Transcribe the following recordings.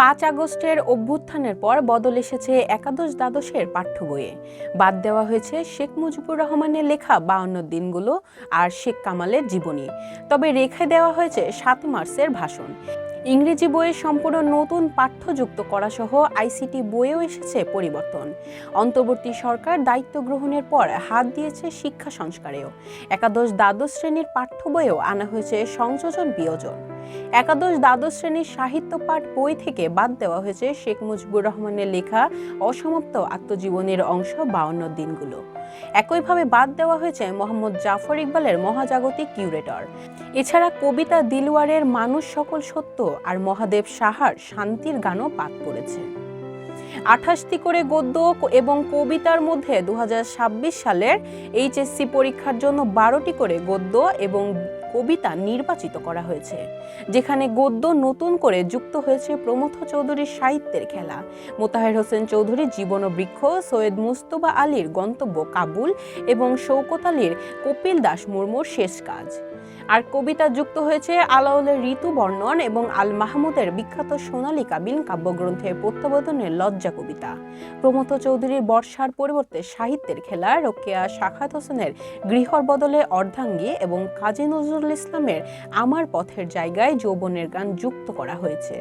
পাঁচ আগস্টের অভ্যুত্থানের পর বদল এসেছে একাদশ দ্বাদশের পাঠ্য বইয়ে। বাদ দেওয়া হয়েছে শেখ মুজিবুর রহমানের লেখা বাউন্ন দিনগুলো আর শেখ কামালের জীবনী। তবে রেখে দেওয়া হয়েছে সাত মার্চের ভাষণ। ইংরেজি বইয়ে সম্পূর্ণ নতুন পাঠ্য যুক্ত করা সহ আইসিটি বইয়েও এসেছে পরিবর্তন। অন্তর্বর্তী সরকার দায়িত্ব গ্রহণের পর হাত দিয়েছে শিক্ষা সংস্কারেও। একাদশ দ্বাদশ শ্রেণির পাঠ্য বইয়েও আনা হয়েছে সংযোজন বিয়োজন। একাদশ দ্বাদশ শ্রেণির সাহিত্য পাঠ বই থেকে বাদ দেওয়া হয়েছে শেখ মুজিবুর রহমানের লেখা অসমাপ্ত আত্মজীবনের অংশ বাউন্ন দিনগুলো। একইভাবে বাদ দেওয়া হয়েছে মোহাম্মদ জাফর ইকবালের মহাজাগতিক কিউরেটর। এছাড়া কবিতা দিলওয়ারের মানুষ সকল সত্য আর মহাদেব সাহার শান্তির গানও বাদ পড়েছে। আঠাশটি করে গদ্য এবং কবিতার মধ্যে দু হাজার ছাব্বিশ সালের এইচএসসি পরীক্ষার জন্য বারোটি করে গদ্য এবং কবিতা নির্বাচিত করা হয়েছে, যেখানে গদ্য নতুন করে যুক্ত হয়েছে প্রমথ চৌধুরীর সাহিত্যের খেলা। মোতাহের হোসেন চৌধুরীর জীবন ও বৃক্ষ, সৈয়দ মুস্তবা আলীর গন্তব্য কাবুল এবং শৌকত আলীর কপিল দাস মুর্মুর শেষ কাজ। আর কবিতা যুক্ত হয়েছে আলাউলের ঋতু বর্ণন এবং আল মাহমুদের বিখ্যাত সোনালী কাবিল কাব্যগ্রন্থের প্রত্যাবর্তনের লজ্জা কবিতা। প্রমথ চৌধুরীর বর্ষার পরিবর্তে সাহিত্যের খেলা রোকেয়া শাখাত হোসেনের গৃহর বদলে অর্ধাঙ্গী এবং কাজী নজরুল ইসলামের আমার পথের জায়গায় যৌবনের গান যুক্ত করা হয়েছে।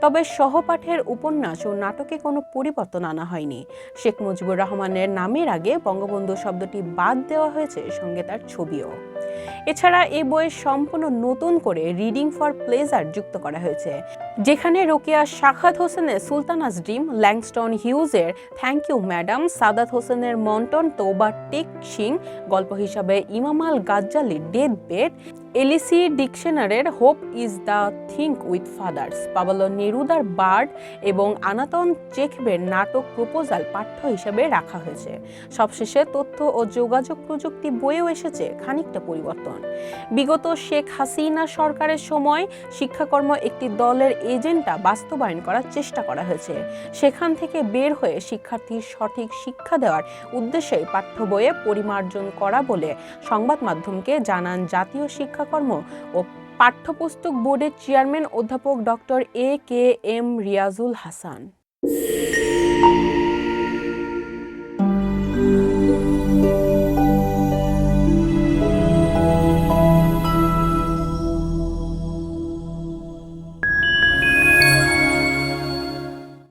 তবে সহপাঠের উপন্যাস ও নাটকে কোনো পরিবর্তন আনা হয়নি। শেখ মুজিবুর রহমানের নামের আগে বঙ্গবন্ধু শব্দটি বাদ দেওয়া হয়েছে সঙ্গে তার ছবিও। এছাড়া এই বইয়ে সম্পূর্ণ নতুন করে রিডিং ফর প্লেজার যুক্ত করা হয়েছে, যেখানে রোকেয়া শাখাত হোসেনের সুলতানাস ড্রিম, ল্যাংস্টন হিউজের থ্যাংক ইউ ম্যাডাম সাদাত হোসেনের মন্টন, তোবা, টেক সিং, গল্প হিসাবে ইমামাল গাজ্জালির ডেথ বেড এলিসি ডিকশনারের hope is the thing with feathers. Pablo নেরুদার bird এবং আনাতন চেখবের নাটক প্রপোজাল পাঠ্য হিসেবে রাখা হয়েছে। সবশেষে তথ্য ও যোগাযোগ প্রযুক্তি বইয়েও এসেছে খানিকটা পরিবর্তন। বিগত শেখ হাসিনা সরকারের সময় শিক্ষাকর্ম একটি দলের এজেন্ডা বাস্তবায়ন করার চেষ্টা করা হয়েছে। সেখান থেকে বের হয়ে শিক্ষার্থীর সঠিক শিক্ষা দেওয়ার উদ্দেশ্যে পাঠ্য বইয়ে পরিমার্জন করা বলে সংবাদ মাধ্যমকে জানান জাতীয় শিক্ষাকর্ম ও পাঠ্যপুস্তক বোর্ডের চেয়ারম্যান অধ্যাপক doctor A K M Riazul Hasan.